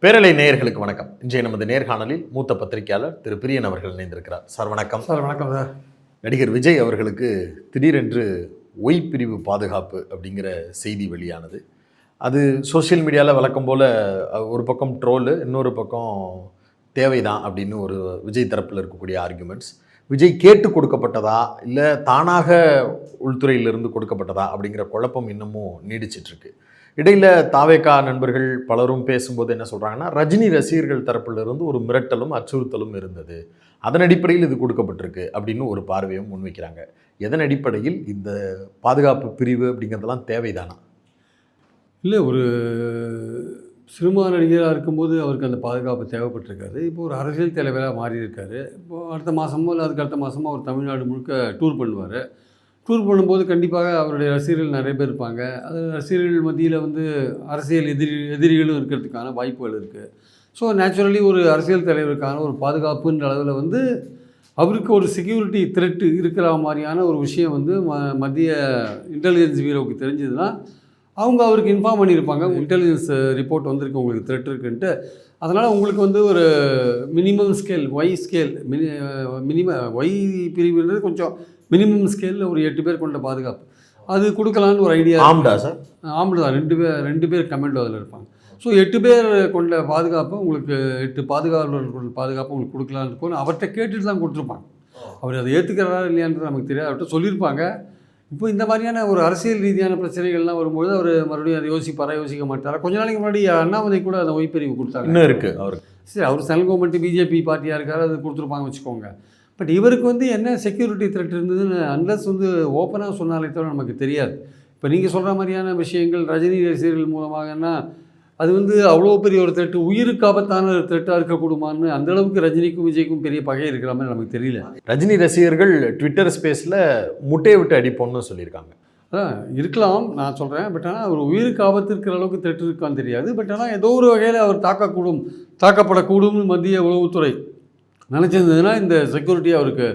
பேரலை நேயர்களுக்கு வணக்கம். இன்றைய நமது நேர்காணலில் மூத்த பத்திரிகையாளர் திரு பிரியன் அவர்கள் இணைந்திருக்கிறார். சார் வணக்கம். சார் வணக்கம் சார். நடிகர் விஜய் அவர்களுக்கு திடீரென்று ஒய் பிரிவு பாதுகாப்பு அப்படிங்கிற செய்தி வெளியானது. அது சோஷியல் மீடியாவில் வழக்கம் போல் ஒரு பக்கம் ட்ரோலு இன்னொரு பக்கம் தேவைதான் அப்படின்னு ஒரு விஜய் தரப்பில் இருக்கக்கூடிய ஆர்குமெண்ட்ஸ் விஜய் கேட்டு கொடுக்கப்பட்டதா? இல்லை தானாக உள்துறையிலிருந்து கொடுக்கப்பட்டதா? அப்படிங்கிற குழப்பம் இன்னமும் நீடிச்சிட்ருக்கு. இடையில் தாவேக்கா தாவேகா நண்பர்கள் பலரும் பேசும்போது என்ன சொல்கிறாங்கன்னா ரஜினி ரசிகர்கள் தரப்பிலிருந்து ஒரு மிரட்டலும் அச்சுறுத்தலும் இருந்தது. அதன் அடிப்படையில் இது கொடுக்கப்பட்டிருக்கு அப்படின்னு ஒரு பார்வையும் முன்வைக்கிறாங்க. எதன் அடிப்படையில்? இந்த பாதுகாப்பு பிரிவு அப்படிங்கிறதெல்லாம் தேவைதானா? இல்லை ஒரு சினிமா நடிகராக இருக்கும்போது அவருக்கு அந்த பாதுகாப்பு தேவைப்பட்டிருக்காரு இப்போ ஒரு அரசியல் தலைவராக மாறி இருக்காரு இப்போ அடுத்த மாதமோ இல்லை அதுக்கு அடுத்த மாதமோ அவர் தமிழ்நாடு முழுக்க டூர் பண்ணுவார். டூர் பண்ணும்போது கண்டிப்பாக அவருடைய ரசிகர்கள் நிறைய பேர் இருப்பாங்க. அது ரசிகர்கள் மத்தியில் வந்து அரசியல் எதிரி எதிரிகளும் இருக்கிறதுக்கான வாய்ப்புகள் இருக்குது ஸோ நேச்சுரலி ஒரு அரசியல் தலைவருக்கான ஒரு பாதுகாப்புன்ற அளவில் வந்து அவருக்கு ஒரு செக்யூரிட்டி த்ரெட்டு இருக்கிற மாதிரியான ஒரு விஷயம் வந்து ம மத்திய இன்டெலிஜென்ஸ் பீரோவுக்கு தெரிஞ்சதுன்னா அவங்க அவருக்கு இன்ஃபார்ம் பண்ணியிருப்பாங்க. இன்டெலிஜென்ஸ் ரிப்போர்ட் வந்திருக்கு உங்களுக்கு த்ரெட் இருக்குன்ட்டு. அதனால் உங்களுக்கு வந்து ஒரு minimum scale Y scale mini minimum Y பிரிவுன்றது கொஞ்சம் மினிமம் ஸ்கேலில் ஒரு எட்டு பேர் கொண்ட பாதுகாப்பு. அது கொடுக்கலான்னு ஒரு ஐடியா ஆம்டா சார்? ஆம்பளை தான் ரெண்டு பேர் ரெண்டு பேர் கமெண்ட் அதில் இருப்பாங்க. ஸோ எட்டு பேர் கொண்ட பாதுகாப்பு உங்களுக்கு எட்டு பாதுகாவலர்கள் பாதுகாப்பு உங்களுக்கு கொடுக்கலான்னு இருக்கும் அவர்கிட்ட கேட்டுட்டு தான் கொடுத்துருப்பாங்க. அவர் அதை ஏற்றுக்கிறாரா இல்லையான்றது நமக்கு தெரியாது அவர்கிட்ட சொல்லியிருப்பாங்க. இப்போ இந்த மாதிரியான ஒரு அரசியல் ரீதியான பிரச்சனைகள்லாம் வரும்போது அவர் மறுபடியும் அதை யோசிப்பாரா யோசிக்க மாட்டாரா? கொஞ்ச நாளைக்கு முன்னாடி அண்ணாமலை கூட அந்த ஒய்பிரிவு கொடுத்தாங்க. இன்னும் இருக்கு அவருக்கு. சரி அவர் சென்ட்ரல் கவர்மெண்ட் பிஜேபி பார்ட்டியாக இருக்காரு அது கொடுத்துருப்பாங்க வச்சுக்கோங்க. பட் இவருக்கு வந்து என்ன செக்யூரிட்டி த்ரெட் இருந்ததுன்னு அன்லஸ் வந்து ஓப்பனாக சொன்னாலே தவிர நமக்கு தெரியாது. இப்போ நீங்கள் சொல்கிற மாதிரியான விஷயங்கள் ரஜினி ரசிகர்கள் மூலமாகன்னா அது வந்து அவ்வளோ பெரிய ஒரு த்ரெட்டு உயிருக்கு ஆபத்தான ஒரு த்ரெட்டாக இருக்கக்கூடுமான்னு அந்த அளவுக்கு ரஜினிக்கும் விஜய்க்கும் பெரிய பகை இருக்கிற மாதிரி நமக்கு தெரியல. ரஜினி ரசிகர்கள் ட்விட்டர் ஸ்பேஸில் முட்டையை விட்டு அடிப்போம்னு சொல்லியிருக்காங்க. அதான் இருக்கலாம் நான் சொல்கிறேன் பட் ஆனால் அவர் உயிருக்கு ஆபத்து இருக்கிற அளவுக்கு த்ரெட் இருக்கான்னு தெரியாது. பட் ஆனால் ஏதோ ஒரு வகையில் அவர் தாக்கக்கூடும் தாக்கப்படக்கூடும்னு மத்திய உளவுத்துறை. நினச்சிருந்ததுன்னா இந்த செக்யூரிட்டி அவருக்கு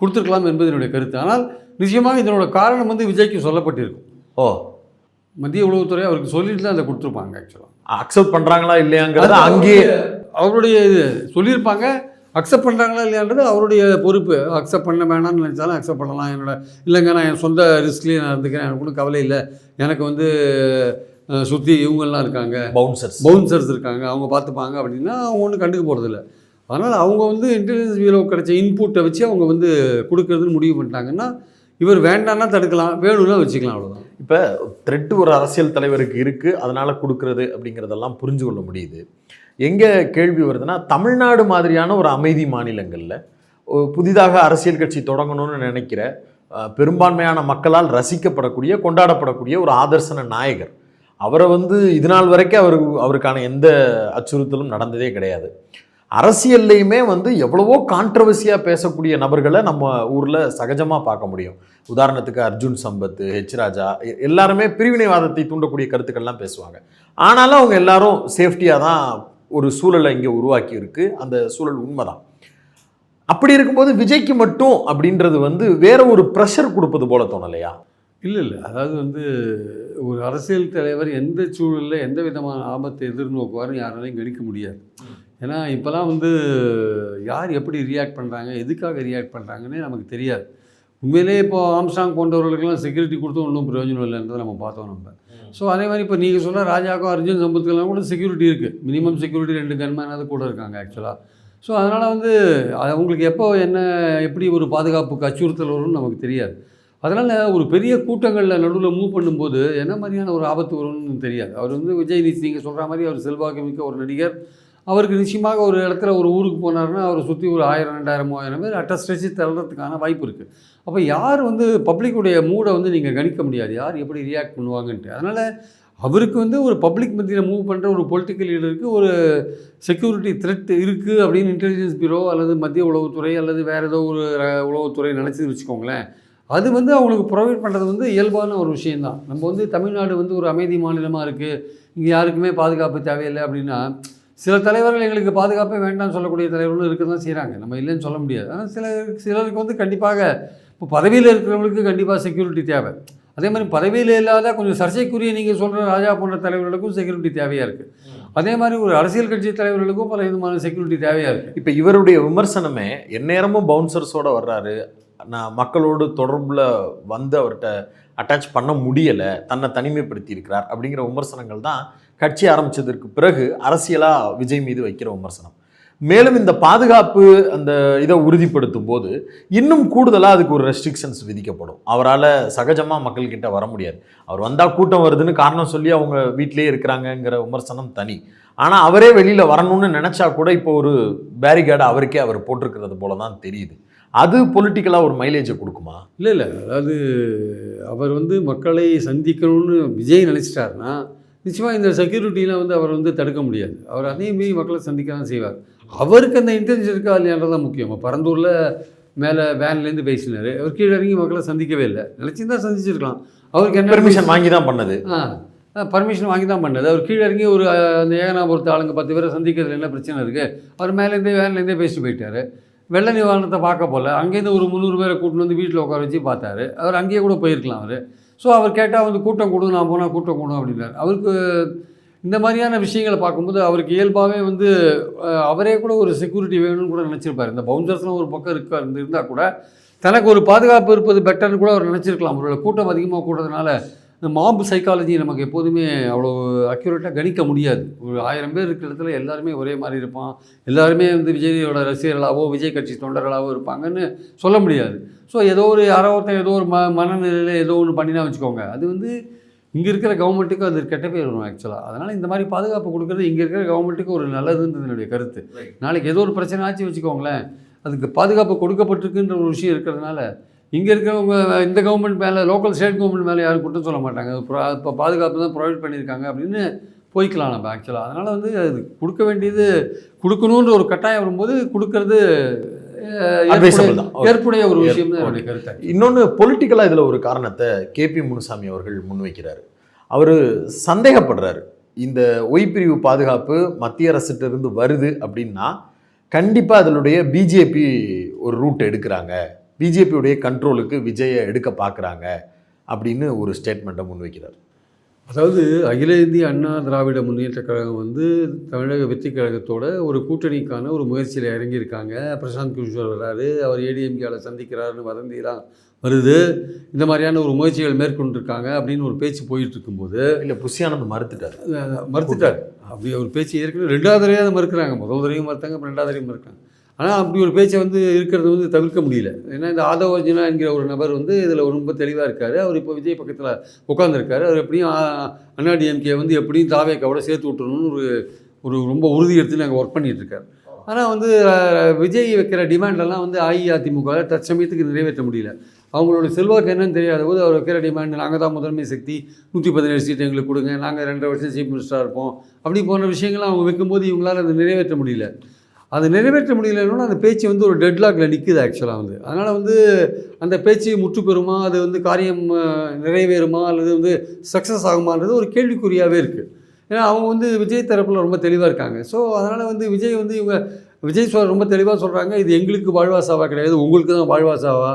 கொடுத்துருக்கலாம் என்பது என்னுடைய கருத்து. ஆனால் நிச்சயமாக இதனோட காரணம் வந்து விஜய்க்கு சொல்லப்பட்டிருக்கும். ஓ. மத்திய உளவுத்துறை அவருக்கு சொல்லிட்டு தான் அதை கொடுத்துருப்பாங்க ஆக்சுவலாக அக்செப்ட் பண்றாங்களா இல்லையாங்கிறத அங்கேயே அவருடைய இது சொல்லியிருப்பாங்க. அக்செப்ட் பண்ணுறாங்களா இல்லையான்றது அவருடைய பொறுப்பு. அக்செப்ட் பண்ண வேணாம்னு நினச்சாலும் அக்செப்ட் பண்ணலாம். என்னோட இல்லைங்க நான் என் சொந்த ரிஸ்க்லேயே நான் இருந்துக்கிறேன். எனக்கு ஒன்றும் கவலை இல்லை. எனக்கு வந்து சுற்றி இவங்கெல்லாம் இருக்காங்க. பவுன்சர்ஸ் பவுன்சர்ஸ் இருக்காங்க. அவங்க பார்த்துப்பாங்க அப்படின்னா அவங்க ஒன்றும் கண்டுக்க போகிறதில்ல அதனால் அவங்க வந்து இன்டெலிஜென்ஸ் பியூரோ கிடைச்ச இன்புட்டை வச்சு அவங்க வந்து கொடுக்கறதுன்னு முடிவு பண்ணிட்டாங்கன்னா இவர் வேண்டாம்னா தடுக்கலாம். வேணும்னா வச்சுக்கலாம் அவ்வளோதான் இப்போ த்ரெட்டு ஒரு அரசியல் தலைவருக்கு இருக்குது அதனால் கொடுக்குறது அப்படிங்கிறதெல்லாம் புரிஞ்சு கொள்ள முடியுது. எங்கே கேள்வி வருதுன்னா தமிழ்நாடு மாதிரியான ஒரு அமைதி மாநிலங்களில் புதிதாக அரசியல் கட்சி தொடங்கணும்னு நினைக்கிற பெரும்பான்மையான மக்களால் ரசிக்கப்படக்கூடிய கொண்டாடப்படக்கூடிய ஒரு ஆதர்சன நாயகர். அவரை வந்து இது நாள் வரைக்கும் அவருக்கு அவருக்கான எந்த அச்சுறுத்தலும் நடந்ததே கிடையாது. அரசியல்லையுமே வந்து எவ்வளவோ கான்ட்ரவர்சியாக பேசக்கூடிய நபர்களை நம்ம ஊரில் சகஜமாக பார்க்க முடியும். உதாரணத்துக்கு அர்ஜுன் சம்பத் ஹெச் ராஜா எல்லாருமே பிரிவினைவாதத்தை தூண்டக்கூடிய கருத்துக்கள்லாம் பேசுவாங்க. ஆனாலும் அவங்க எல்லாரும் சேஃப்டியாக தான் ஒரு சூழலை இங்கே உருவாக்கி இருக்கு அந்த சூழல் உண்மைதான். அப்படி இருக்கும்போது விஜய்க்கு மட்டும் அப்படின்றது வந்து வேற ஒரு ப்ரெஷர் கொடுப்பது போல தோணலையா? இல்லை இல்லை. அதாவது வந்து ஒரு அரசியல் தலைவர் எந்த சூழலில் எந்த விதமான ஆபத்தை எதிர்நோக்குவார்னு யாராலையும் கணிக்க முடியாது. ஏன்னா இப்போலாம் வந்து யார் எப்படி ரியாக்ட் பண்ணுறாங்க எதுக்காக ரியாக்ட் பண்ணுறாங்கன்னே நமக்கு தெரியாது. உண்மையிலே இப்போ ஆம்ஸ்டாங் போன்றவர்களுக்கெல்லாம் செக்யூரிட்டி கொடுத்தும் ஒன்றும் பிரயோஜனம் இல்லைன்றதை நம்ம பார்த்தோம் நம்ம. ஸோ அதே மாதிரி இப்போ நீங்கள் சொல்ல ராஜாக்கும் அர்ஜுன் சம்பத்துக்கெல்லாம் கூட செக்யூரிட்டி இருக்குது மினிமம் செக்யூரிட்டி ரெண்டு கன்மேனாவது கூட இருக்காங்க ஆக்சுவலாக ஸோ அதனால் வந்து அவங்களுக்கு எப்போ என்ன எப்படி ஒரு பாதுகாப்புக்கு அச்சுறுத்தல் வரும்னு நமக்கு தெரியாது. அதனால் ஒரு பெரிய கூட்டங்களில் நடுவில் மூவ் பண்ணும்போது என்ன மாதிரியான ஒரு ஆபத்து வரும்னு தெரியாது. அவர் வந்து விஜய் நீ நீங்கள் சொல்கிற மாதிரி அவர் செல்வாக்கு மிக்க ஒரு நடிகர். அவருக்கு நிச்சயமாக ஒரு இடத்துல ஒரு ஊருக்கு போனாருன்னா அவரை சுற்றி ஒரு ஆயிரம் ரெண்டாயிரம் மூவாயிரம் பேர் அட்டஸ்ட் வச்சு தள்ளுறதுக்கான வாய்ப்பு இருக்குது அப்போ யார் வந்து பப்ளிக்குடைய மூடை வந்து நீங்கள் கணிக்க முடியாது. யார் எப்படி ரியாக்ட் பண்ணுவாங்கன்ட்டு. அதனால் அவருக்கு வந்து ஒரு பப்ளிக் மத்தியில் மூவ் பண்ணுற ஒரு பொலிட்டிக்கல் லீடருக்கு ஒரு செக்யூரிட்டி த்ரெட் இருக்குது அப்படின்னு இன்டெலிஜென்ஸ் பியூரோ அல்லது மத்திய உளவுத்துறை அல்லது வேறு ஏதோ ஒரு உளவுத்துறை நினச்சி வச்சுக்கோங்களேன். அது வந்து அவங்களுக்கு ப்ரொவைட் பண்ணுறது வந்து இயல்பான ஒரு விஷயந்தான் நம்ம வந்து தமிழ்நாடு வந்து ஒரு அமைதி மாநிலமாக இருக்குது இங்கே யாருக்குமே பாதுகாப்பு தேவையில்லை அப்படின்னா சில தலைவர்கள் எங்களுக்கு பாதுகாப்பே வேண்டாம்னு சொல்லக்கூடிய தலைவர்களும் இருக்க தான் செய்கிறாங்க நம்ம இல்லைன்னு சொல்ல முடியாது. ஆனால் சில சிலருக்கு வந்து கண்டிப்பாக இப்போ பதவியில் இருக்கிறவங்களுக்கு கண்டிப்பாக செக்யூரிட்டி தேவை. அதே மாதிரி பதவியில் இல்லாத கொஞ்சம் சர்ச்சைக்குரிய நீங்கள் சொல்கிற ராஜா போன்ற தலைவர்களுக்கும் செக்யூரிட்டி தேவையாக இருக்குது அதே மாதிரி ஒரு அரசியல் கட்சி தலைவர்களுக்கும் பல விதமான செக்யூரிட்டி தேவையாக இருக்குது இப்போ இவருடைய விமர்சனமே எந்நேரமும் பவுன்சர்ஸோட வர்றாரு. நான் மக்களோடு தொடர்பில் வந்து அவர்கிட்ட அட்டாச் பண்ண முடியலை. தன்னை தனிமைப்படுத்தி இருக்கிறார் அப்படிங்கிற விமர்சனங்கள் தான் கட்சி ஆரம்பித்ததற்கு பிறகு அரசியலாக விஜய் மீது வைக்கிற விமர்சனம். மேலும் இந்த பாதுகாப்பு அந்த இதை உறுதிப்படுத்தும் போது இன்னும் கூடுதலாக அதுக்கு ஒரு ரெஸ்ட்ரிக்ஷன்ஸ் விதிக்கப்படும். அவரால் சகஜமாக மக்கள்கிட்ட வர முடியாது. அவர் வந்தால் கூட்டம் வருதுன்னு காரணம் சொல்லி அவங்க வீட்டிலே இருக்கிறாங்கங்கிற விமர்சனம் தனி. ஆனால் அவரே வெளியில் வரணும்னு நினச்சா கூட இப்போ ஒரு பேரிகேடை அவருக்கே அவர் போட்டிருக்கிறது போல தான் தெரியுது. அது பொலிட்டிக்கலாக ஒரு மைலேஜை கொடுக்குமா? இல்லை இல்லை. அதாவது அவர் வந்து மக்களை சந்திக்கணும்னு விஜய் நினச்சிட்டாருன்னா நிச்சயமாக இந்த செக்யூரிட்டியில் வந்து அவர் வந்து தடுக்க முடியாது. அவர் அதையும் மீறி மக்களை சந்திக்க தான் செய்வார். அவருக்கு அந்த இன்டென்ஷன் இருக்கா இல்லையான்றது தான் முக்கியம். பரந்தூரில் மேலே வேன்லேருந்து பேசினார். அவர் கீழே இறங்கி மக்களை சந்திக்கவே இல்லை. நினச்சிருந்தா சந்திச்சிருக்கலாம். அவருக்கு என்ன பெர்மிஷன் வாங்கி தான் பண்ணது. ஆ பர்மிஷன் வாங்கி தான் பண்ணது. அவர் கீழே இறங்கி ஒரு அந்த ஏகனாபுரத்து ஆளுங்க பத்து பேரை சந்திக்கிறதுல என்ன பிரச்சனை இருக்குது அவர் மேலேருந்தே வேன்லேருந்தே பேசிட்டு போயிட்டார். வெள்ள நிவாரணத்தை பார்க்க போல அங்கேருந்து ஒரு முந்நூறு பேரை கூட்டின்னு வந்து வீட்டில் உட்கார வச்சு பார்த்தாரு. அவர் அங்கேயே கூட போயிருக்கலாம் அவர். ஸோ அவர் கேட்டால் வந்து கூட்டம் கொடு நான் போனால் கூட்டம் கொடு அப்படின்னாரு. அவருக்கு இந்த மாதிரியான விஷயங்களை பார்க்கும்போது அவருக்கு இயல்பாகவே வந்து அவரே கூட ஒரு செக்யூரிட்டி வேணும்னு கூட நினச்சிருப்பார். இந்த பவுன்சர்ஸ்லாம் ஒரு பக்கம் இருக்கா இருந்தால் கூட தனக்கு ஒரு பாதுகாப்பு இருப்பது பெட்டர்னு கூட அவர் நினச்சிருக்கலாம். அவரோட கூட்டம் அதிகமாக கூடுறதுனால இந்த மாம்பு சைக்காலஜி நமக்கு எப்போதுமே அவ்வளோ அக்யூரேட்டாக கணிக்க முடியாது. ஒரு ஆயிரம் பேர் இருக்கிற இடத்துல எல்லாருமே ஒரே மாதிரி இருப்பான். எல்லாருமே வந்து விஜயோட ரசிகர்களாவோ விஜய் கட்சி தொண்டர்களாவோ இருப்பாங்கன்னு சொல்ல முடியாது. ஸோ ஏதோ ஒரு யாரோ ஒருத்தன் ஏதோ ஒரு ம மனநிலையில் ஏதோ ஒன்று பண்ணினா வச்சுக்கோங்க. அது வந்து இங்கே இருக்கிற கவர்மெண்ட்டுக்கு அது கெட்ட பேர் வரும் ஆக்சுவலாக அதனால் இந்த மாதிரி பாதுகாப்பு கொடுக்குறது இங்கே இருக்கிற கவர்மெண்ட்டுக்கு ஒரு நல்லதுன்றது என்னுடைய கருத்து. நாளைக்கு ஏதோ ஒரு பிரச்சனை ஆச்சு வச்சுக்கோங்களேன். அதுக்கு பாதுகாப்பு கொடுக்கப்பட்டிருக்குன்ற ஒரு விஷயம் இருக்கிறதுனால இங்கே இருக்கிறவங்க இந்த கவர்மெண்ட் மேலே லோக்கல் ஸ்டேட் கவர்மெண்ட் மேலே யாரும் குற்றம் சொல்ல மாட்டாங்க. இப்போ பாதுகாப்பு தான் ப்ரொவைட் பண்ணியிருக்காங்க அப்படின்னு போய்க்கலாம் நம்ம ஆக்சுவலாக அதனால் வந்து அது கொடுக்க வேண்டியது கொடுக்கணுன்ற ஒரு கட்டாயம் வரும்போது கொடுக்கறது ஏற்புடைய- தான். Okay. ஏற்புடைய ஒரு விஷயம் தான் என்னுடைய கருத்து. இன்னொன்று பொலிட்டிக்கலாக இதில் ஒரு காரணத்தை கேபி முனுசாமி அவர்கள் முன்வைக்கிறார். அவர் சந்தேகப்படுறாரு. இந்த ஒய் பிரிவு பாதுகாப்பு மத்திய அரசிட்ட இருந்து வருது அப்படின்னா கண்டிப்பாக அதனுடைய பிஜேபி ஒரு ரூட் எடுக்கிறாங்க. பிஜேபியுடைய கண்ட்ரோலுக்கு விஜயை எடுக்க பார்க்குறாங்க அப்படின்னு ஒரு ஸ்டேட்மெண்ட்டை முன்வைக்கிறார். அதாவது அகில இந்திய அண்ணா திராவிட முன்னேற்ற கழகம் வந்து தமிழக வெற்றி கழகத்தோட ஒரு கூட்டணிக்கான ஒரு முயற்சியில் இறங்கியிருக்காங்க. பிரசாந்த் கிஷோர் வர்றாரு அவர் ஏடிஎம்கேல சந்திக்கிறாருன்னு வதந்திலாம் வருது. இந்த மாதிரியான ஒரு முயற்சிகள் மேற்கொண்டிருக்காங்க அப்படின்னு ஒரு பேச்சு போயிட்டு இருக்கும்போது இல்லை புஷியானந்த் மறுத்துட்டார். மறுத்துட்டார். அப்படி ஒரு பேச்சு ஏற்கனவே ரெண்டாவது தடவையாக மறுக்கிறாங்க. முதல் தடவையும் மறுத்தாங்க அப்புறம் ரெண்டாவது தடவையும் மறுக்கிறாங்க. ஆனால் அப்படி ஒரு பேச்சை வந்து இருக்கிறது வந்து தவிர்க்க முடியல. ஏன்னா இந்த ஆதவர்ஜனா என்கிற ஒரு நபர் வந்து இதில் ரொம்ப தெளிவாக இருக்கார். அவர் இப்போ விஜய் பக்கத்தில் உட்காந்துருக்காரு அவர் எப்படியும் அண்ணாடிஎம்கே வந்து எப்படியும் தாவேக்காவோட சேர்த்து விட்டுறணும்னு ஒரு ஒரு ரொம்ப உறுதி எடுத்து நாங்கள் ஒர்க் பண்ணிகிட்ருக்கார் ஆனால் வந்து விஜய் வைக்கிற டிமாண்டெல்லாம் வந்து அஇஅதிமுக தற்சமயத்துக்கு நிறைவேற்ற முடியல. அவங்களோட செல்வாக்கு என்னன்னு தெரியாத போது அவர் வைக்கிற டிமாண்ட் நாங்கள் தான் முதன்மை சக்தி நூற்றி பதினேழு சீட் எங்களுக்கு கொடுங்க நாங்கள் ரெண்டரை வருஷம் சீஃப் மினிஸ்டராக இருப்போம். அப்படி போன்ற விஷயங்கள்லாம் அவங்க வைக்கும்போது இவங்களால அதை நிறைவேற்ற முடியல. அது நிறைவேற்ற முடியலன்னா அந்த பேச்சு வந்து ஒரு டெட்லாக்ல நிற்குது ஆக்சுவலாக வந்து. அதனால் வந்து அந்த பேச்சு முற்று பெறுமா அது வந்து காரியம் நிறைவேறுமா? அல்லது வந்து சக்ஸஸ் ஆகுமான்றது ஒரு கேள்விக்குறியாகவே இருக்குது ஏன்னா அவங்க வந்து விஜய் தரப்பில் ரொம்ப தெளிவாக இருக்காங்க. ஸோ அதனால் வந்து விஜய் வந்து இவங்க விஜய் சொல் ரொம்ப தெளிவாக சொல்கிறாங்க இது எங்களுக்கு வாழ்வாசாவா கிடையாது உங்களுக்கு தான் வாழ்வாசாவா?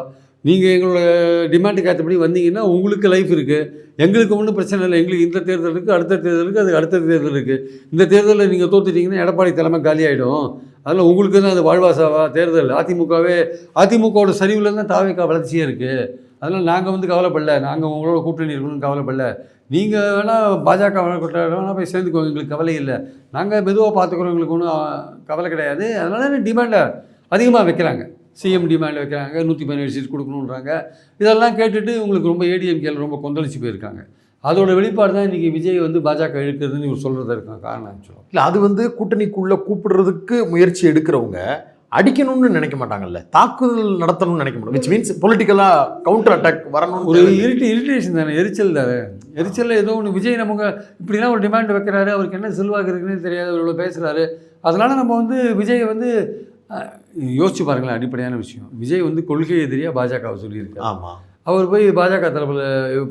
நீங்கள் எங்களோட டிமாண்டுக்கு ஏற்றபடி வந்தீங்கன்னா உங்களுக்கு லைஃப் இருக்குது எங்களுக்கு ஒன்றும் பிரச்சனை இல்லை. எங்களுக்கு இந்த தேர்தல் இருக்குது அடுத்த தேர்தல் இருக்குது அதுக்கு அடுத்த தேர்தல் இருக்குது இந்த தேர்தலில் நீங்கள் தோத்துட்டீங்கன்னா எடப்பாடி தலைமை காலியாகிடும் அதனால் உங்களுக்கு தான் அது வாழ்வாசாவா தேர்தல். அதிமுகவே அதிமுகவோட சரிவில் தான் தாவேக்கா வளர்ச்சியே இருக்குது அதனால் நாங்கள் வந்து கவலைப்படல. நாங்கள் உங்களோட கூட்டணி இருக்கணும்னு கவலைப்படல. நீங்கள் வேணால் பாஜக வேணால் போய் சேர்ந்துக்கோங்க. எங்களுக்கு கவலை இல்லை. நாங்கள் மெதுவாக பார்த்துக்குறோம் எங்களுக்கு ஒன்றும் கவலை கிடையாது. அதனால டிமாண்டை அதிகமாக வைக்கிறாங்க. சிஎம் டிமாண்ட் வைக்கிறாங்க நூற்றி பதினேழு சீட் கொடுக்கணுன்றாங்க இதெல்லாம் கேட்டுட்டு உங்களுக்கு ரொம்ப ஏடிஎம்கேல ரொம்ப கொந்தளிச்சு போயிருக்காங்க. அதோட வெளிப்பாடு தான் இன்றைக்கி விஜய் வந்து பாஜக இழுக்கிறதுன்னு இவர் சொல்கிறதா இருக்காங்க காரணம் ஆக்சுவலாக இல்லை அது வந்து கூட்டணிக்குள்ளே கூப்பிடுறதுக்கு முயற்சி எடுக்கிறவங்க அடிக்கணும்னு நினைக்க மாட்டாங்கல்ல. தாக்குதல் நடத்தணும்னு நினைக்க மாட்டாங்க. விச் மீன்ஸ் பொலிட்டிக்கலாக கவுண்டர் அட்டாக் வரணும் ஒரு இரிட்டி இரிட்டேஷன் தானே எரிச்சல் தானே. எரிச்சலில் ஏதோ ஒன்று விஜய் நமக்கு இப்படிலாம் ஒரு டிமாண்ட் வைக்கிறாரு அவருக்கு என்ன செல்வாக்கு இருக்குன்னு தெரியாது இவ்வளோ பேசுகிறாரு அதனால் நம்ம வந்து விஜயை வந்து யோசிச்சு பாருங்களேன் அடிப்படையான விஷயம். விஜய் வந்து கொள்கை எதிரியாக பாஜகவை சொல்லியிருக்காரு. ஆமாம் அவர் போய் பாஜக தரப்பில்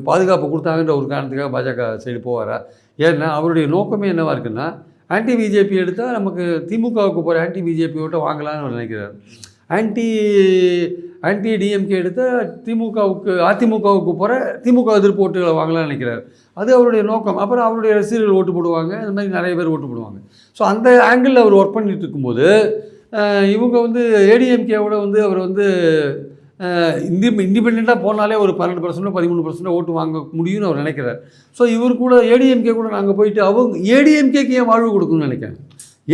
பாதுகாப்பு கொடுத்தாங்கன்ற ஒரு காரணத்துக்காக பாஜக சைடு போவாரா? ஏன்னா அவருடைய நோக்கமே என்னவா இருக்குன்னா ஆன்டி பிஜேபி எடுத்தால் நமக்கு திமுகவுக்கு போகிற ஆன்டி பிஜேபி ஓட்டை வாங்கலாம்னு அவர் நினைக்கிறார். ஆன்டி ஆன்டி டிஎம்கே எடுத்தால் திமுகவுக்கு அதிமுகவுக்கு போகிற திமுக எதிர்ப்பு ஓட்டுகளை வாங்கலாம்னு நினைக்கிறார். அது அவருடைய நோக்கம். அப்புறம் அவருடைய ரசிகர்கள் ஓட்டு போடுவாங்க இந்த மாதிரி நிறைய பேர் ஓட்டு போடுவாங்க. ஸோ அந்த ஆங்கிளில் அவர் ஒர்க் பண்ணிட்டு இருக்கும்போது இவங்க வந்து ஏடிஎம்கேவோட வந்து அவர் வந்து இந்தி இண்டிபெண்ட்டாக போனாலே ஒரு பன்னெண்டு பர்சன்டோ பதிமூணு பர்சன்டோ ஓட்டு வாங்க முடியும்னு அவர் நினைக்கிறார். ஸோ இவர் கூட ஏடிஎம்கே கூட நாங்கள் போயிட்டு அவங்க ஏடிஎம்கேக்கு ஏன் வாழ்வு கொடுக்கணும்னு நினைக்கிறேன்?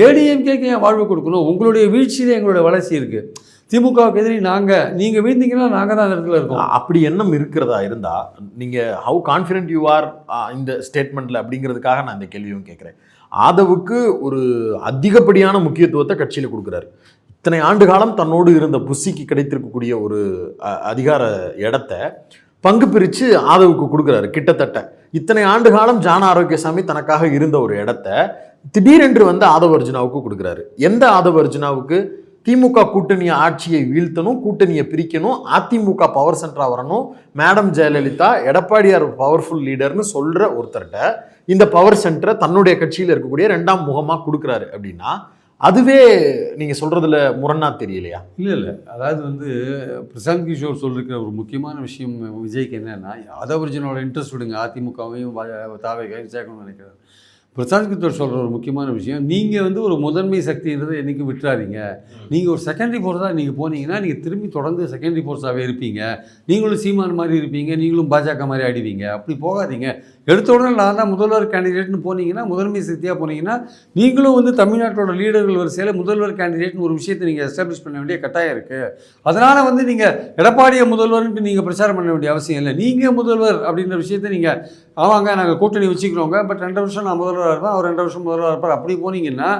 ஏடிஎம்கேக்கு ஏன் வாழ்வு கொடுக்கணும்? உங்களுடைய வீழ்ச்சியில் எங்களுடைய வளர்ச்சி இருக்குது திமுகவுக்கு எதிரி நாங்கள் நீங்கள் வீழ்ந்தீங்கன்னா நாங்கள் தான் அந்த இடத்துல இருக்கோம். அப்படி எண்ணம் இருக்கிறதா இருந்தால் நீங்கள் ஹவு கான்ஃபிடென்ட் யூ ஆர் இந்த ஸ்டேட்மெண்ட்டில் அப்படிங்கிறதுக்காக நான் இந்த கேள்வியும் கேட்குறேன். ஆதவுக்கு ஒரு அதிகப்படியான முக்கியத்துவத்தை கட்சியில் கொடுக்குறாரு. இத்தனை ஆண்டு காலம் தன்னோடு இருந்த புஷிக்கு கிடைத்திருக்கக்கூடிய ஒரு அ- அதிகார இடத்த பங்கு பிரித்து ஆதவுக்கு கொடுக்குறாரு கிட்டத்தட்ட. இத்தனை ஆண்டு காலம் ஜான ஆரோக்கியசாமி தனக்காக இருந்த ஒரு இடத்த திடீரென்று வந்து ஆதவ அர்ஜுனாவுக்கு கொடுக்குறாரு. எந்த ஆதவ அர்ஜுனாவுக்கு? திமுக கூட்டணி ஆட்சியை வீழ்த்தணும் கூட்டணியை பிரிக்கணும் அதிமுக பவர் சென்டராக வரணும் மேடம் ஜெயலலிதா எடப்பாடியார் பவர்ஃபுல் லீடர்னு சொல்கிற ஒருத்தர்கிட்ட இந்த பவர் சென்டரை தன்னுடைய கட்சியில் இருக்கக்கூடிய ரெண்டாம் முகமாக கொடுக்குறாரு அப்படின்னா அதுவே நீங்கள் சொல்கிறதுல முரணா தெரியலையா? இல்லை இல்லை. அதாவது வந்து பிரசாந்த் கிஷோர் சொல்லியிருக்கிற ஒரு முக்கியமான விஷயம் விஜய்க்கு என்னன்னா ஒரிஜினோட இன்ட்ரெஸ்ட் விடுங்க. அதிமுகவையும் தாவையும் சேர்க்கணும்னு நினைக்கிறேன் பிரசாந்த் கிஷோர் சொல்கிற ஒரு முக்கியமான விஷயம் நீங்கள் வந்து ஒரு முதன்மை சக்தின்றதை என்றைக்கும் விட்டுறாதீங்க. நீங்கள் ஒரு செகண்டரி ஃபோர்ஸாக நீங்கள் போனீங்கன்னா நீங்கள் திரும்பி தொடர்ந்து செகண்டரி ஃபோர்ஸாகவே இருப்பீங்க. நீங்களும் சீமான் மாதிரி இருப்பீங்க நீங்களும் பாஜக மாதிரி ஆடிவீங்க அப்படி போகாதீங்க. எடுத்த உடனே நான் தான் முதல்வர் கேண்டிடேட்னு போனீங்கன்னா முதன்மை சக்தியாக போனீங்கன்னா நீங்களும் வந்து தமிழ்நாட்டோட லீடர்கள் வரிசையில் முதல்வர் கேண்டிடேட்னு ஒரு விஷயத்தை நீங்கள் எஸ்டாப்ளிஷ் பண்ண வேண்டிய கட்டாயம் இருக்குது அதனால் வந்து நீங்கள் எடப்பாடியை முதல்வர்ன்ட்டு நீங்கள் பிரச்சாரம் பண்ண வேண்டிய அவசியம் இல்லை. நீங்கள் முதல்வர் அப்படின்ற விஷயத்தை நீங்கள் ஆமாங்க நாங்கள் கூட்டணி வச்சுக்கிறோங்க பட் ரெண்டு வருஷம் நான் முதல்வராக இருப்பேன் அவர் ரெண்டு வருஷம் முதல்வராக இருப்பார். அப்படி போனீங்கன்னா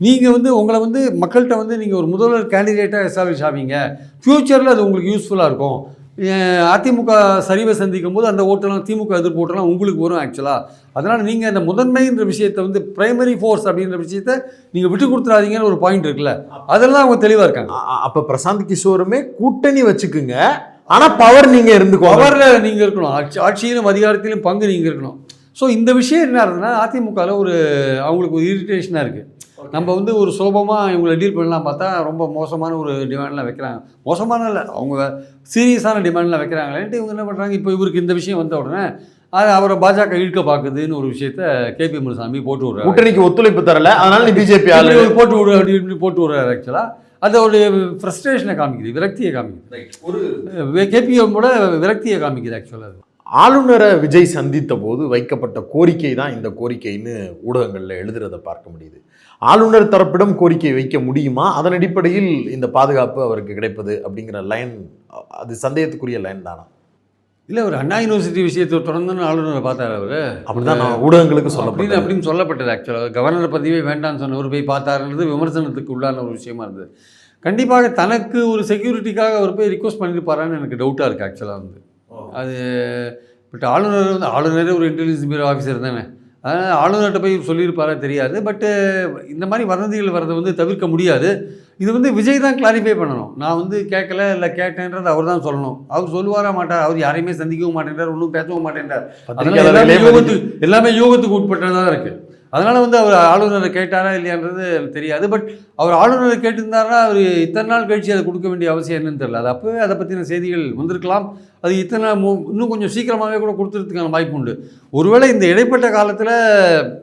நீங்கள் வந்து உங்களை வந்து மக்கள்கிட்ட வந்து நீங்கள் ஒரு முதல்வர் கேண்டிடேட்டாக எஸ்டாப்ளிஷ் ஆவீங்க. ஃப்யூச்சரில் அது உங்களுக்கு யூஸ்ஃபுல்லாக இருக்கும். அதிமுக சரிவை சந்திக்கும் போது அந்த ஓட்டெல்லாம் திமுக எதிர்ப்பு ஓட்டெல்லாம் உங்களுக்கு வரும் ஆக்சுவலாக அதனால் நீங்கள் அந்த முதன்மைன்ற விஷயத்தை வந்து பிரைமரி ஃபோர்ஸ் அப்படின்ற விஷயத்தை நீங்கள் விட்டு கொடுத்துறாதீங்கன்னு ஒரு பாயிண்ட் இருக்குல்ல. அதெல்லாம் அவங்க தெளிவாக இருக்காங்க. அப்ப பிரசாந்த் கிஷோருமே கூட்டணி வச்சுக்குங்க. ஆனா பவர் நீங்க இருந்துக்கோங்க. பவரில் நீங்கள் இருக்கணும். ஆட்சி ஆட்சியிலும் அதிகாரத்திலும் பங்கு நீங்கள் இருக்கணும். ஸோ இந்த விஷயம் என்ன ஆகுதுன்னா அதிமுகவில் ஒரு அவங்களுக்கு ஒரு இரிட்டேஷனாக இருக்குது நம்ம வந்து ஒரு சுலபமாக இவங்களை டீல் பண்ணலாம் பார்த்தா ரொம்ப மோசமான ஒரு டிமாண்ட்லாம் வைக்கிறாங்க. மோசமான இல்லை அவங்க சீரியஸான டிமாண்ட்லாம் வைக்கிறாங்களேன்ட்டு இவங்க என்ன பண்ணுறாங்க இப்போ இவருக்கு இந்த விஷயம் வந்த உடனே அது அவரை பாஜக இழுக்க பார்க்குதுன்னு ஒரு விஷயத்த கேபி முனுசாமி போட்டு விடுறாரு. கூட்டணிக்கு ஒத்துழைப்பு தரல அதனால நீ பிஜேபி ஒரு போட்டு விடு அப்படி இப்படி போட்டு விடுறாரு ஆக்சுவலாக அது அவருடைய ஃப்ரஸ்ட்ரேஷனை காமிக்குது விரக்தியை காமிக்குது. கேபிஎம்மோட விரக்தியை காமிக்குது ஆக்சுவலாக ஆளுநரை விஜய் சந்தித்த போது வைக்கப்பட்ட கோரிக்கை தான் இந்த கோரிக்கைன்னு ஊடகங்களில் எழுதுறதை பார்க்க முடியுது. ஆளுநர் தரப்பிடம் கோரிக்கை வைக்க முடியுமா? அதன் அடிப்படையில் இந்த பாதுகாப்பு அவருக்கு கிடைப்பது அப்படிங்கிற லைன் அது சந்தேகத்துக்குரிய லைன் தானா? இல்லை அவர் அண்ணா யூனிவர்சிட்டி விஷயத்தை தொடர்ந்து ஆளுநரை பார்த்தாரு அவர். அப்படிதான் நான் ஊடகங்களுக்கு அப்படின்னு சொல்லப்பட்டது. அப்படின்னு சொல்லப்பட்டது ஆக்சுவலாக கவர்னர் பதவியே வேண்டாம்னு சொன்னவர் போய் பார்த்தாருன்றது விமர்சனத்துக்கு உள்ளான ஒரு விஷயமா இருந்தது. கண்டிப்பாக தனக்கு ஒரு செக்யூரிட்டிக்காக அவர் போய் ரிக்வஸ்ட் பண்ணியிருப்பாரான்னு எனக்கு டவுட்டாக இருக்குது ஆக்சுவலாக வந்து. அது பட் ஆளுநர் வந்து ஆளுநரே ஒரு இன்டெலிஜென்ஸ் பியூரோ ஆஃபீஸர் தானே. அதனால் ஆளுநர்கிட்ட போய் சொல்லியிருப்பாரா தெரியாது பட்டு இந்த மாதிரி வதந்திகள் வரதை வந்து தவிர்க்க முடியாது. இது வந்து விஜய் தான் கிளாரிஃபை பண்ணணும். நான் வந்து கேட்கல இல்லை கேட்டேன்றது அவர் தான் சொல்லணும். அவர் சொல்லுவாரா மாட்டார் அவர் யாரையுமே சந்திக்கவும் மாட்டேன்றார் ஒன்றும் பேசவும் மாட்டேன்றார். அதனால எல்லாமே யோகத்துக்கு எல்லாமே யோகத்துக்கு உட்பட்டதாக தான் இருக்குது அதனால் வந்து அவர் ஆளுநரை கேட்டாரா இல்லையான்றது தெரியாது. பட் அவர் ஆளுநரை கேட்டிருந்தாருன்னா அவர் இத்தனை நாள் கழிச்சு அதை கொடுக்க வேண்டிய அவசியம் என்னன்னு தெரியல. அது அப்போவே அதை பற்றின செய்திகள் வந்திருக்கலாம். அது இத்தனை மு- இன்னும் கொஞ்சம் சீக்கிரமாகவே கூட கொடுத்துறதுக்கான வாய்ப்பு உண்டு. ஒருவேளை இந்த இடைப்பட்ட காலத்தில்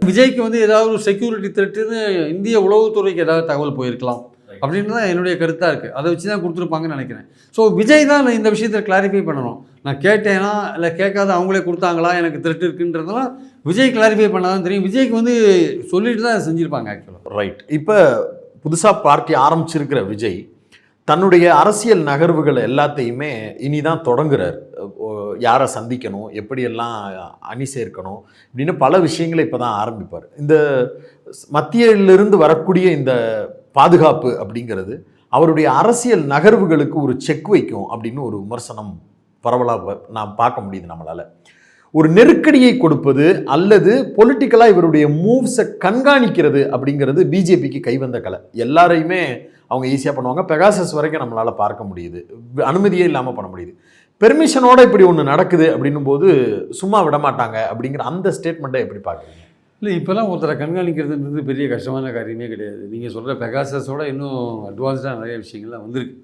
விஜய்க்கு வந்து ஏதாவது ஒரு செக்யூரிட்டி த்ரெட்டுன்னு இந்திய உளவுத்துறைக்கு ஏதாவது தகவல் போயிருக்கலாம். அப்படின்னு தான் என்னுடைய கருத்தாக இருக்குது அதை வச்சு தான் கொடுத்துருப்பாங்கன்னு நினைக்கிறேன். ஸோ விஜய் தான் இந்த விஷயத்தை கிளாரிஃபை பண்ணணும். நான் கேட்டேனா இல்லை கேட்காத அவங்களே கொடுத்தாங்களா எனக்கு திருட்டு இருக்குன்றதெல்லாம் விஜய் கிளாரிஃபை பண்ணாதான் தெரியும். விஜய்க்கு வந்து சொல்லிட்டு தான் செஞ்சுருப்பாங்க ஆக்சுவலாக ரைட் இப்போ புதுசாக பார்ட்டி ஆரம்பிச்சிருக்கிற விஜய் தன்னுடைய அரசியல் நகர்வுகள் எல்லாத்தையுமே இனிதான் தொடங்குறார். யாரை சந்திக்கணும் எப்படியெல்லாம் அணி சேர்க்கணும் இப்படின்னு பல விஷயங்களை இப்போ தான் ஆரம்பிப்பார். இந்த மத்தியிலிருந்து வரக்கூடிய இந்த பாதுகாப்பு அப்படிங்கிறது அவருடைய அரசியல் நகர்வுகளுக்கு ஒரு செக் வைக்கும் அப்படின்னு ஒரு விமர்சனம் பரவலாக நாம் பார்க்க முடியுது நம்மளால். ஒரு நெருக்கடியை கொடுப்பது அல்லது பொலிட்டிக்கலாக இவருடைய மூவ்ஸை கண்காணிக்கிறது அப்படிங்கிறது பிஜேபிக்கு கைவந்த கலை. எல்லாரையுமே அவங்க ஈஸியாக பண்ணுவாங்க. பெகாசஸ் வரைக்கும் நம்மளால் பார்க்க முடியுது. அனுமதியே இல்லாமல் பண்ண முடியுது. பெர்மிஷனோட இப்படி ஒன்று நடக்குது அப்படின்னும் போது சும்மா விட மாட்டாங்க அப்படிங்கிற அந்த ஸ்டேட்மெண்ட்டை எப்படி பார்க்குறீங்க? இல்லை இப்போல்லாம் ஒருத்தரை கண்காணிக்கிறதுன்றது பெரிய கஷ்டமான காரியமே கிடையாது. நீங்கள் சொல்கிற பெகாசஸோட இன்னும் அட்வான்ஸ்டாக நிறைய விஷயங்கள்லாம் வந்திருக்கு.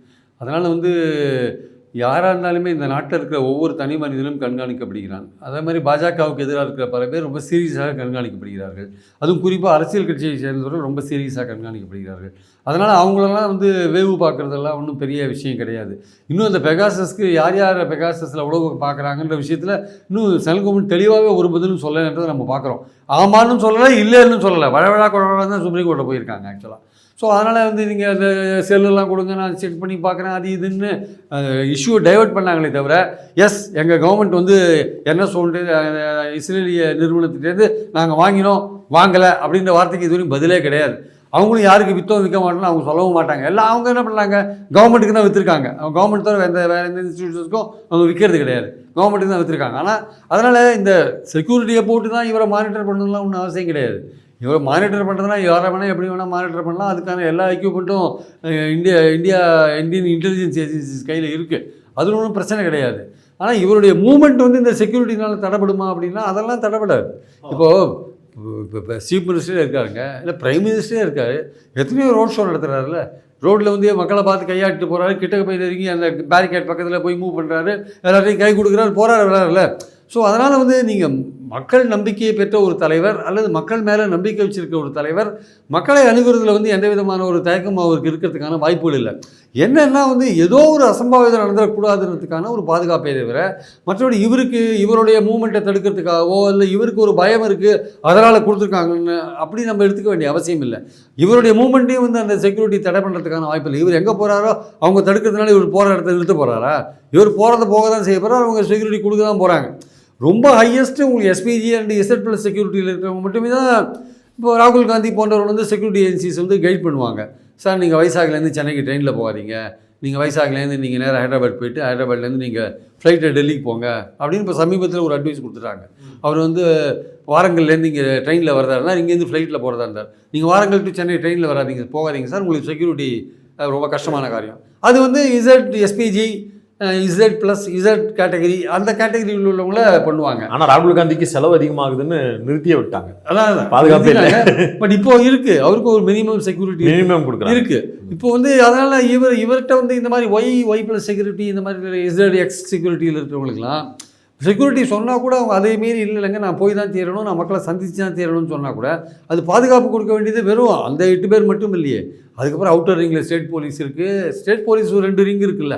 அதனால் வந்து யாராக இருந்தாலுமே இந்த நாட்டில் இருக்கிற ஒவ்வொரு தனி மனிதனும் கண்காணிக்கப்படுகிறான். அதே மாதிரி பாஜகவுக்கு எதிராக இருக்கிற பல பேர் ரொம்ப சீரியஸாக கண்காணிக்கப்படுகிறார்கள். அதுவும் குறிப்பாக அரசியல் கட்சியை சேர்ந்தவர்கள் ரொம்ப சீரியஸாக கண்காணிக்கப்படுகிறார்கள். அதனால் அவங்களெல்லாம் வந்து வேவு பார்க்குறதெல்லாம் ஒன்றும் பெரிய விஷயம் கிடையாது. இன்னும் இந்த பெகாசஸ்க்கு யார் யார் பெகாசஸில் உழவு பார்க்குறாங்கன்ற விஷயத்தில் இன்னும் சென்ட்ரல் கவர்மெண்ட் தெளிவாகவே ஒரு பதிலும் சொல்லலைன்றதை நம்ம பார்க்குறோம். ஆமான்னு சொல்லலை இல்லைன்னு சொல்லலை. வழவழா குழவழா தான் சுப்ரீம் கோர்ட்டில் போயிருக்காங்க ஆக்சுவலாக ஸோ அதனால் வந்து நீங்கள் அந்த செல்லுலாம் கொடுங்க நான் செக் பண்ணி பார்க்குறேன் அது இதுன்னு இஷ்யூ டைவர்ட் பண்ணாங்களே தவிர எஸ் எங்கள் கவர்மெண்ட் வந்து என்ன சொல்லிட்டு இஸ்ரேலிய நிறுவனத்திட்டேருந்து நாங்கள் வாங்கினோம் வாங்கலை அப்படின்ற வார்த்தைக்கு இதுவரையும் பதிலே கிடையாது. அவங்களும் யாருக்கு விற்றோம் விற்க மாட்டோம்னு அவங்க சொல்லவும் மாட்டாங்க. எல்லாம் அவங்க என்ன பண்ணாங்க கவர்மெண்ட்டுக்கு தான் விற்றுருக்காங்க அவங்க கவர்மெண்ட் தவிர எந்த வேறு எந்த இன்ஸ்டியூஷன்ஸ்க்கும் அவங்க விற்கிறது கிடையாது. கவர்மெண்ட்டுக்கு தான் விற்றுருக்காங்க ஆனால் அதனால் இந்த செக்யூரிட்டியை போட்டு தான் இவரை மானிட்டர் பண்ணணும்லாம் ஒன்றும் அவசியம் கிடையாது. இவரை மானிட்டர் பண்ணுறதுனா யாரை வேணால் எப்படி வேணால் மானிட்டர் பண்ணலாம். அதுக்கான எல்லா எக்யூப்மெண்ட்டும் India India Indian intelligence agencies கையில் இருக்குது அது ஒன்றும் பிரச்சனை கிடையாது. ஆனால் இவருடைய மூமெண்ட் வந்து இந்த செக்யூரிட்டினால தடைப்படுமா அப்படின்னா அதெல்லாம் தடைப்படாது. இப்போது இப்போ இப்போ சீஃப் மினிஸ்டரே இருக்காருங்க. இல்லை பிரைம் மினிஸ்டரே இருக்காரு. எத்தனையோ ரோட் ஷோ நடத்துகிறாருல ரோட்டில் வந்து மக்களை பார்த்து கையாட்டு போகிறாரு கிட்டக்க போய் நெருங்கி அந்த பேரிகேட் பக்கத்தில் போய் மூவ் பண்ணுறாரு எல்லாத்தையும் கை கொடுக்குறாரு. போகிறாரு விளையாடுல ஸோ அதனால் வந்து நீங்கள் மக்கள் நம்பிக்கையை பெற்ற ஒரு தலைவர் அல்லது மக்கள் மேலே நம்பிக்கை வச்சிருக்க ஒரு தலைவர் மக்களை அணுகுறதுல வந்து எந்த விதமான ஒரு தயக்கம் அவருக்கு இருக்கிறதுக்கான வாய்ப்புகள் இல்லை. என்னென்னா வந்து ஏதோ ஒரு அசம்பாவிதம் நடந்துடக்கூடாதுன்றதுக்கான ஒரு பாதுகாப்பை தவிர மற்றபடி இவருக்கு இவருடைய மூமெண்ட்டை தடுக்கிறதுக்காகவோ இல்லை இவருக்கு ஒரு பயம் இருக்குது அதனால் கொடுத்துருக்காங்கன்னு அப்படி நம்ம எடுத்துக்க வேண்டிய அவசியம் இல்லை. இவருடைய மூமெண்ட்டையும் வந்து அந்த செக்யூரிட்டி தடை பண்ணுறதுக்கான வாய்ப்பு இல்லை. இவர் எங்கே போகிறாரோ அவங்க தடுக்கிறதுனால இவர் போகிற இடத்த நிறுத்த போகிறாரா இவர் போகிறத போக தான் செய்ய போகிறார் அவங்க செக்யூரிட்டி கொடுக்க தான் போகிறாங்க ரொம்ப ஹையஸ்ட்டு உங்களுக்கு எஸ்பிஜி அண்ட் எஸ்எட் ப்ளஸ் செக்யூரிட்டியில் இருக்கிறவங்க மட்டுமே தான் இப்போ ராகுல் காந்தி போன்றவர்கள் வந்து செக்யூரிட்டி ஏஜென்சிஸ் வந்து கைட் பண்ணுவாங்க. சார் நீங்கள் வைசாக்லேருந்து சென்னைக்கு ட்ரெயினில் போகாதீங்க. நீங்கள் வைசாக்லேருந்து நீங்கள் நேராக ஹைதராபாத் போயிட்டு ஹைதராபாத்லேருந்து நீங்கள் ஃப்ளைட்டில் டெல்லிக்கு போங்க அப்படின்னு இப்போ சமீபத்தில் ஒரு அட்வைஸ் கொடுத்துட்டாங்க. அவர் வந்து வாரங்கள்லேருந்து இங்கே ட்ரெயினில் வரதா இங்கேருந்து ஃப்ளைட்டில் போகிறதா இருந்தார். நீங்கள் வாரங்கள் டு சென்னை ட்ரெயினில் வராதீங்க போகாதீங்க. சார் உங்களுக்கு செக்யூரிட்டி ரொம்ப கஷ்டமான காரியம். அது வந்து Z SPG Z plus Z category அந்த கேட்டகரியில் உள்ளவங்கள பண்ணுவாங்க. ஆனா ராகுல் காந்திக்கு செலவு அதிகமாகுதுன்னு நிறுத்தியே விட்டாங்க. அதான் பாதுகாப்பே இல்லை. பட் இப்போ இருக்கு. அவருக்கு ஒரு மினிமம் செக்யூரிட்டி மினிமம் கொடுக்குறாங்க. இருக்கு. இப்போ வந்து அதனால இவர் இவர்கிட்ட வந்து இந்த மாதிரி ஒய் ஒய் ப்ளஸ் செக்யூரிட்டி இந்த மாதிரி இசட் எக்ஸ் செக்யூரிட்டியில் இருக்கிறவங்களுக்குலாம் செக்யூரிட்டி சொன்னால் கூட அவங்க அதே மாரி இல்லை இல்லைங்க நான் போய் தான் தீரணும் நான் மக்களை சந்திச்சு தான் தீரணும்னு சொன்னால் கூட அது பாதுகாப்பு கொடுக்க வேண்டியது வெறும் அந்த எட்டு பேர் மட்டும் இல்லையே. அதுக்கப்புறம் அவுட்டர் ரிங்கில் ஸ்டேட் போலீஸ் இருக்குது ஸ்டேட் போலீஸ் ஒரு ரெண்டு ரிங் இருக்குல்ல.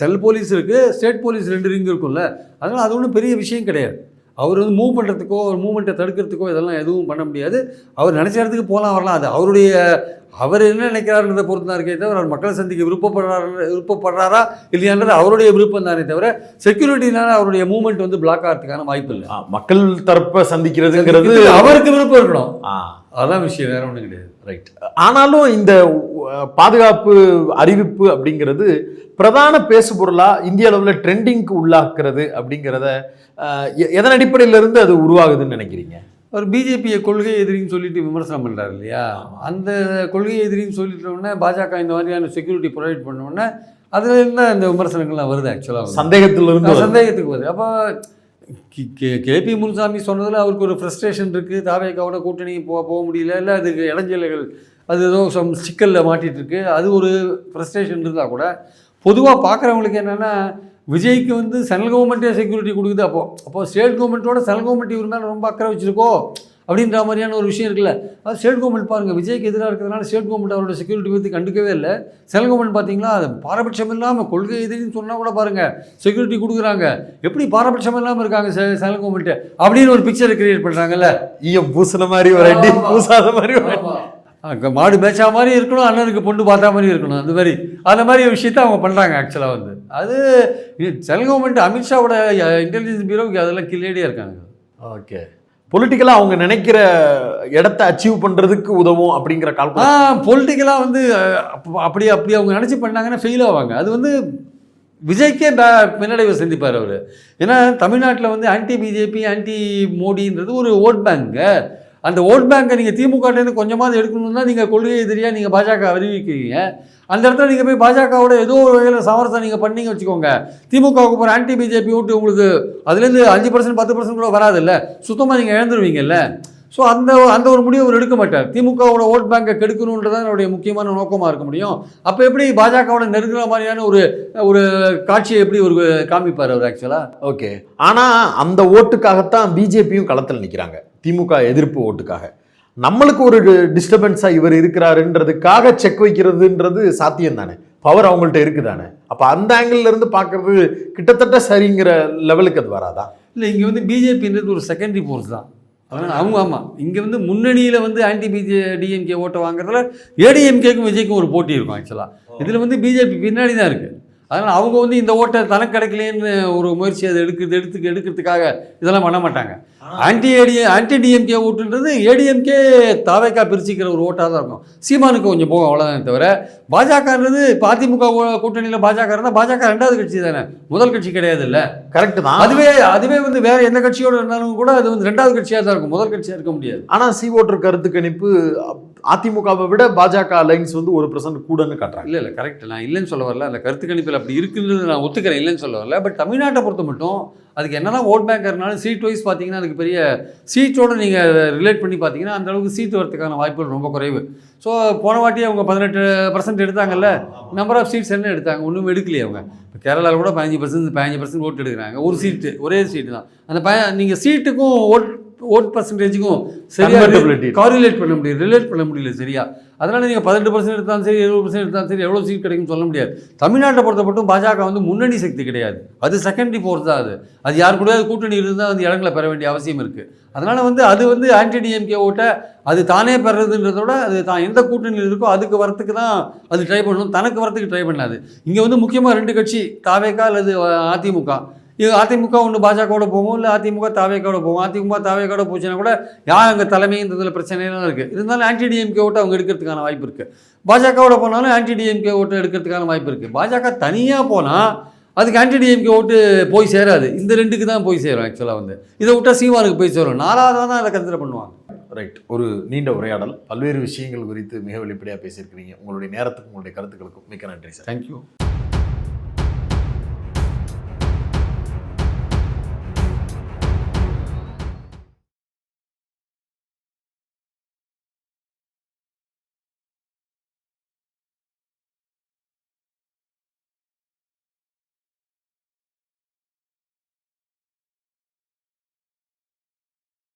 செல் போலீஸ் இருக்குது ஸ்டேட் போலீஸ் ரெண்டு ரிங் இருக்கும்ல. அதனால் அது ஒன்றும் பெரிய விஷயம் கிடையாது. அவர் வந்து மூவ் பண்ணுறதுக்கோ ஒரு மூவ்மெண்ட்டை தடுக்கிறதுக்கோ இதெல்லாம் எதுவும் பண்ண முடியாது. அவர் நினச்ச இடத்துக்கு போகலாம் வரலாம். அது அவருடைய அவர் என்ன நினைக்கிறாருன்றதை பொறுத்து தான் இருக்கே தவிர அவர் மக்களை சந்திக்க விருப்பப்படுறாரு விருப்பப்படுறாரா இல்லையான்றது அவருடைய விருப்பம் தானே தவிர செக்யூரிட்டினால அவருடைய மூவ்மெண்ட் வந்து பிளாக் ஆகிறதுக்கான வாய்ப்பு இல்லை. மக்கள் தரப்பை சந்திக்கிறதுங்கிறது அவருக்கு விருப்பம் இருக்கணும். அதான் விஷயம் வேற ஒன்றும் கிடையாது. ரைட் ஆனாலும் இந்த பாதுகாப்பு அறிவிப்பு அப்படிங்கிறது பிரதான பேசுபொருளா இந்திய அளவில் ட்ரெண்டிங்க்கு உள்ளாக்குறது அப்படிங்கிறத எதன் அடிப்படையில இருந்து அது உருவாகுதுன்னு நினைக்கிறீங்க? அவர் பிஜேபியை கொள்கை எதிரின்னு சொல்லிட்டு விமர்சனம் பண்ணுறாரு இல்லையா? அந்த கொள்கை எதிரின்னு சொல்லிட்ட உடனே பாஜக இந்த மாதிரியான செக்யூரிட்டி ப்ரொவைட் பண்ண உடனே அதுல இருந்தா இந்த விமர்சனங்கள்லாம் வருது ஆக்சுவலாக சந்தேகத்துல இருந்து சந்தேகத்துக்கு வருது. அப்போ கேபி முனுசாமி சொன்னதில் அவருக்கு ஒரு ஃப்ரஸ்ட்ரேஷன் இருக்குது தாவேக்காவோட கூட்டணி போக போக முடியல. இல்லை அதுக்கு இடைஞ்சல்கள் அது ஏதோ சம் சிக்கலில் மாட்டிகிட்ருக்கு அது ஒரு ஃப்ரஸ்ட்ரேஷன் இருந்தால் கூட பொதுவாக பார்க்குறவங்களுக்கு என்னென்னா விஜய்க்கு வந்து சென்ட்ரல் கவர்மெண்ட்டே செக்யூரிட்டி கொடுக்குது அப்போது அப்போ ஸ்டேட் கவர்மெண்ட்டோட சென்ட்ரல் கவர்மெண்ட் இவர் மேலே ரொம்ப அக்கறை வச்சுருக்கோ? அப்படின்ற மாதிரியான ஒரு விஷயம் இருக்குல்ல. அது ஸ்டேட் கவர்மெண்ட் பாருங்கள் விஜய்க்கு எதிராக இருக்கிறதுனால ஸ்டேட் கவர்மெண்ட் அவரோட செக்யூரிட்டி பற்றி கண்டுக்கவே இல்லை. சென்ட்ரல் கவர்மெண்ட் பார்த்தீங்களா அது பாரபட்சம் இல்லாமல் கொள்கை எதிரின்னு சொன்னால் கூட பாருங்கள் செக்யூரிட்டி கொடுக்குறாங்க. எப்படி பாரபட்சம் இல்லாமல் இருக்காங்க சென்ட்ரல் கவர்மெண்ட் அப்படின்னு ஒரு பிக்சரை கிரியேட் பண்ணுறாங்கல்ல ஈயம் பூசின மாதிரி ஒரு அடி. பூசாத மாதிரி ஒரு மாடு மேய்ச்சா மாதிரி இருக்கணும் அண்ணனுக்கு பொண்ணு பார்த்தா மாதிரி இருக்கணும் அந்த மாதிரி. அந்த மாதிரி விஷயத்த அவங்க பண்ணுறாங்க ஆக்சுவலாக வந்து. அது சென்ட்ரல் கவர்மெண்ட் அமித்ஷாவோட இன்டெலிஜென்ஸ் பியூரோவுக்கு அதெல்லாம் கில்லேடியாக இருக்காங்க. ஓகே பொலிட்டிக்கலாக அவங்க நினைக்கிற இடத்த அச்சீவ் பண்ணுறதுக்கு உதவும் அப்படிங்கிற ஆ கால்குலேஷன் பொலிட்டிக்கலாக வந்து அப்படி அப்படி அவங்க நினச்சி பண்ணாங்கன்னா ஃபெயில் ஆவாங்க. அது வந்து விஜய்க்கே பே பின்னடைவை சந்திப்பார் அவர். ஏன்னா தமிழ்நாட்டில் வந்து ஆன்டி பிஜேபி ஆன்டி மோடின்றது ஒரு ஓட் பேங்க் அந்த ஓட் பேங்கை நீங்கள் திமுகலேருந்து கொஞ்சமாவது எடுக்கணும்னா நீங்கள் கொள்கை எதிரியாக நீங்கள் பாஜக அறிவிக்கிறீங்க. அந்த இடத்துல நீங்கள் போய் பாஜகவோட ஏதோ ஒரு வகையில் சமரசம் நீங்கள் பண்ணீங்க வச்சுக்கோங்க. திமுகவுக்கு போகிற ஆன்டி பிஜேபி ஓட்டு உங்களுக்கு அதுலேருந்து அஞ்சு பர்சன்ட் பத்து பர்சன்ட் கூட வராதுல்ல. சுத்தமாக நீங்கள் இழந்துருவீங்கல்ல. ஸோ அந்த அந்த ஒரு முடிவை அவர் எடுக்க மாட்டார். திமுகவோட ஓட் பேங்கை கெடுக்கணுன்றதான் அவருடைய முக்கியமான நோக்கமாக இருக்க முடியும். அப்போ எப்படி பாஜகவோட நெருங்குற மாதிரியான ஒரு ஒரு காட்சியை எப்படி ஒரு காமிப்பார் அவர் ஆக்சுவலாக ஓகே ஆனால் அந்த ஓட்டுக்காகத்தான் பிஜேபியும் களத்தில் நிற்கிறாங்க திமுக எதிர்ப்பு ஓட்டுக்காக. நம்மளுக்கு ஒரு டிஸ்டர்பன்ஸாக இவர் இருக்கிறாருன்றதுக்காக செக் வைக்கிறதுன்றது சாத்தியம் தானே பவர் அவங்கள்ட்ட இருக்குதானே? அப்போ அந்த ஆங்கிள் இருந்து பார்க்கறது கிட்டத்தட்ட சரிங்கிற லெவலுக்கு அது வராதா? இல்லை இங்கே வந்து பிஜேபின்றது ஒரு செகண்டரி ஃபோர்ஸ் தான். அதனால் அவங்க ஆமாம் இங்கே வந்து முன்னணியில் வந்து ஆன்டி பிஜே டிஎம்கே ஓட்டை வாங்குறதுல ஏடிஎம்கேக்கும் விஜய்க்கும் ஒரு போட்டி இருக்கும் ஆக்சுவலாக இதில் வந்து பிஜேபி பின்னாடி தான் இருக்குது அதனால் அவங்க வந்து இந்த ஓட்டை தனக்கு கிடைக்கலேன்னு ஒரு முயற்சி அதை எடுக்கிறது எடுத்து எடுக்கிறதுக்காக இதெல்லாம் பண்ண மாட்டாங்க. ஆன்டி ஏடி ஆன்டி டிஎம்கே ஓட்டுன்றது ஏடிஎம்கே தாவேக்கா பிரிச்சுக்கிற ஒரு ஓட்டாக தான் இருக்கும். சீமானுக்கு கொஞ்சம் போகும் அவ்வளோதான் தவிர பாஜகன்றது இப்போ அதிமுக கூட்டணியில் பாஜக இருந்தால் பாஜக ரெண்டாவது கட்சி தானே. முதல் கட்சி கிடையாது இல்லை கரெக்ட் தான். அதுவே அதுவே வந்து வேற எந்த கட்சியோட இருந்தாலும் கூட அது வந்து ரெண்டாவது கட்சியாக தான் இருக்கும். முதல் கட்சியாக இருக்க முடியாது. ஆனால் சி ஓட்டர் கருத்து கணிப்பு அதிமுகவை விட பாஜக அலைன்ஸ் வந்து ஒரு பர்சன்ட் கூடன்னு காட்டுறாங்க. இல்லை இல்லை கரெக்ட் நான் இல்லைன்னு சொல்ல வரல. அந்த கருத்து கணிப்பில் அப்படி இருக்குன்றது நான் ஒத்துக்கிறேன் இல்லைன்னு சொல்ல வரல. பட் தமிழ்நாட்டை பொறுத்த மட்டும் அதுக்கு என்னதான் ஓட் பேங்க் இருந்தாலும் சீட் வைஸ் பார்த்தீங்கன்னா அதுக்கு பெரிய சீட்டோடு நீங்கள் ரிலேட் பண்ணி பார்த்தீங்கன்னா அந்த அளவுக்கு சீட் வரதுக்கான வாய்ப்புகள் ரொம்ப குறைவு. ஸோ போன வாட்டி அவங்க பதினெட்டு பர்சன்ட் எடுத்தாங்கல்ல நம்பர் ஆஃப் சீட்ஸ் என்ன எடுத்தாங்க? ஒன்றும் எடுக்கலையே அவங்க. இப்போ கேரளாவில் கூட பதினஞ்சு பர்சன்ட் பதினஞ்சு பர்சன்ட் ஓட்டு எடுக்கிறாங்க. ஒரு சீட்டு ஒரே சீட்டு தான். அந்த ப நீங்கள் சீட்டுக்கும் ஓட் ஓட் பர்சன்டேஜுக்கும் சரியா Convertibility. காரிலேட் பண்ண முடியல ரிலேட் பண்ண முடியல சரியா. அதனால் நீங்கள் பதினெட்டு பர்சன்ட் எடுத்தாலும் சரி இருபது பர்சன்ட் எடுத்தாலும் சரி எவ்வளோ சீட் கிடைக்கும்னு சொல்ல முடியாது. தமிழ்நாட்டை பொறுத்த மட்டும் பாஜக வந்து முன்னணி சக்தி கிடையாது. அது செகண்டரி ஃபோர்ஸ் தான் அது. அது யார் கூடயாவது கூட்டணி இருந்தால் அந்த இடங்களை பெற வேண்டிய அவசியம் இருக்குது அதனால் வந்து அது வந்து ஆன்டி டிஎம்கே ஓட்டை அது தானே பெறதுன்றத விட அது தான் எந்த கூட்டணியில் இருக்கோ அதுக்கு வரத்துக்கு தான் அது ட்ரை பண்ணணும். தனக்கு வரத்துக்கு ட்ரை பண்ணாது. இங்கே வந்து முக்கியமாக ரெண்டு கட்சி தாவேக்கா அல்லது அதிமுக. இது அதிமுக ஒன்று பாஜகவோட போகும் இல்லை அதிமுக தாவேக்காவோட போகும். அதிமுக தாவேக்காவோட போச்சுன்னா கூட யார் அங்கே தலைமைன்றதுல பிரச்சனைலாம் இருக்குது இருந்தாலும் ஆன்டி டிஎம்கே ஓட்டை அவங்க எடுக்கிறதுக்கான வாய்ப்பு இருக்குது பாஜகவோட போனாலும் ஆன்டி டிஎம்கே ஓட்டை எடுக்கிறதுக்கான வாய்ப்பு இருக்குது பாஜக தனியாக போனால் அதுக்கு ஆன்டி டிஎம்கே ஓட்டு போய் சேராது. இந்த ரெண்டுக்கு தான் போய் சேரும் ஆக்சுவலாக வந்து. இதை விட்டா சீமானுக்கு போய் சேரும். நாலாவதாக தான் அதை கன்சிடர் பண்ணுவாங்க. ரைட் ஒரு நீண்ட உரையாடல். பல்வேறு விஷயங்கள் குறித்து மிக வெளிப்படையாக பேசியிருக்கிறீங்க. உங்களுடைய நேரத்துக்கும் உங்களுடைய கருத்துக்களுக்கும் மிக்க நன்றி சார் தேங்க்யூ